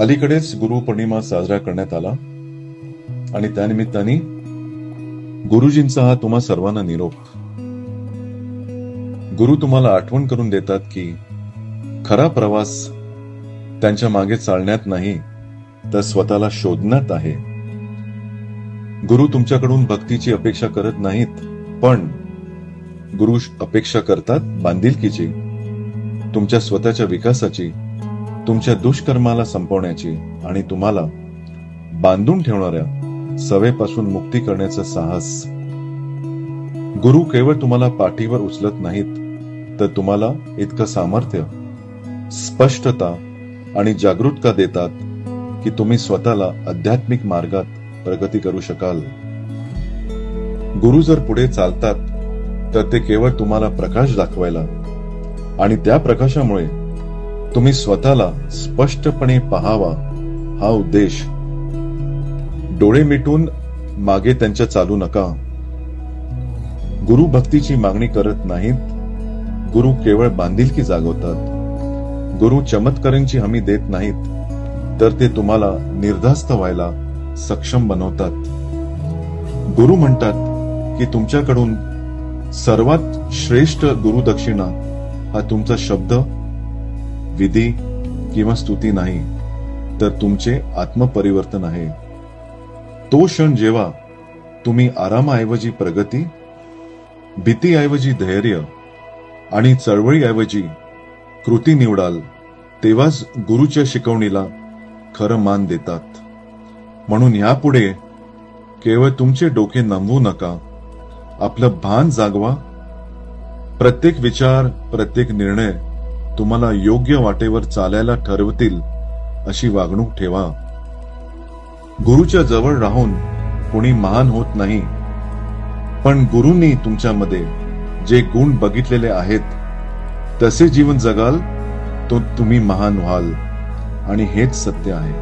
अलीकडेच गुरुपौर्णिमा साजरा करण्यात आला आणि त्यानिमित्ताने गुरुजींचा हा तुम्हा सर्वांना निरोप. गुरु तुम्हाला आठवण करून देतात की खरा प्रवास त्यांच्या मागे चालण्यात नाही तर स्वतःला शोधण्यात आहे. गुरु तुमच्याकडून भक्तीची अपेक्षा करत नाहीत पण गुरु अपेक्षा करतात बांधिलकीची तुमच्या स्वतःच्या विकासाची. तुमच्या दुष्कर्माला संपवण्याची आणि तुम्हाला बांधून ठेवणाऱ्या सवेपासून मुक्ती करण्याचं साहस. गुरु केवळ तुम्हाला पाठीवर उचलत नाहीत तर तुम्हाला इतकं सामर्थ्य स्पष्टता आणि जागरूकता देतात की तुम्ही स्वतःला आध्यात्मिक मार्गात प्रगती करू शकाल. गुरु जर पुढे चालतात तर ते केवळ तुम्हाला प्रकाश दाखवायला आणि त्या प्रकाशामुळे तुम्ही स्वतःला स्पष्टपणे पहावा हा उद्देश. डोळे मिटून मागे त्यांच्या चालू नका. गुरु भक्तीची मागणी करत नाहीत. गुरु केवळ बांधिलकी जागवतात. गुरु चमत्कारांची हमी देत नाहीत तर ते तुम्हाला निर्धास्त व्हायला सक्षम बनवतात. गुरु म्हणतात की तुमच्याकडून सर्वात श्रेष्ठ गुरुदक्षिणा हा तुमचा शब्द विधी किंवा स्तुती नाही तर तुमचे आत्मपरिवर्तन आहे. तो क्षण जेव्हा तुम्ही आरामाऐवजी प्रगती भीतीऐवजी धैर्य आणि चळवळीऐवजी कृती निवडाल तेव्हाच गुरुच्या शिकवणीला खरं मान देतात. म्हणून यापुढे केवळ तुमचे डोके नमवू नका आपलं भान जागवा. प्रत्येक विचार प्रत्येक निर्णय तुम्हाला योग्य वाटेवर चालायला ठरवतील अशी वागणूक ठेवा. गुरुच्या जवळ राहून कोणी महान होत नाही पण गुरुंनी तुमच्यामध्ये जे गुण बघितलेले आहेत तसे जीवन जगाल तो तुम्ही महान व्हाल. आणि हेच सत्य आहे.